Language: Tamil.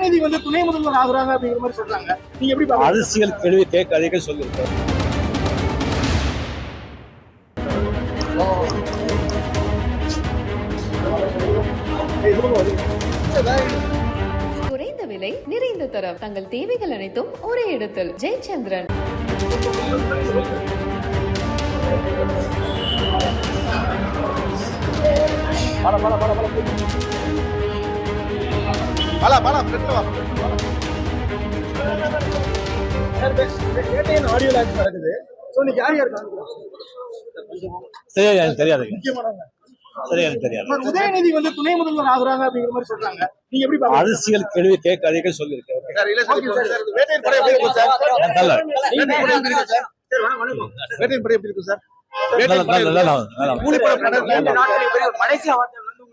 உதயநிதி வந்து துணை முதல்வர் ஆகுறாங்க அப்படிங்கிற மாதிரி சொல்றாங்க. நீங்க எப்படி அரசியல் கேள்வி கேட்காதீங்க சொல்லியிருக்கேன் குறைந்த விலை நிறைந்த தரம். தங்கள் தேவைகள் அனைத்தும் ஒரே இடத்தில். ஜெயச்சந்திரன். பல பல பல பல பல பல ஃப்ரெண்ட்ல வா ஆடியோ லான்ச் நடக்குது. ஸோ இன்னைக்கு யார் யார் இருக்காங்க சரியா எனக்கு தெரியாதுங்க முக்கியமானவங்க. சரியா எனக்கு தெரியாது. உதயநிதி வந்து துணை முதல்வர் ஆகுறாங்க அப்படிங்கிற மாதிரி சொல்றாங்க. நீங்க எப்படி பாக்குறீங்க அரசியல் கேள்வி கேட்காதீங்க சொல்லியிருக்கேன். ஓகே. சார், சார், வேட்டையின் படம் எப்படி இருக்கும் சார்? நான்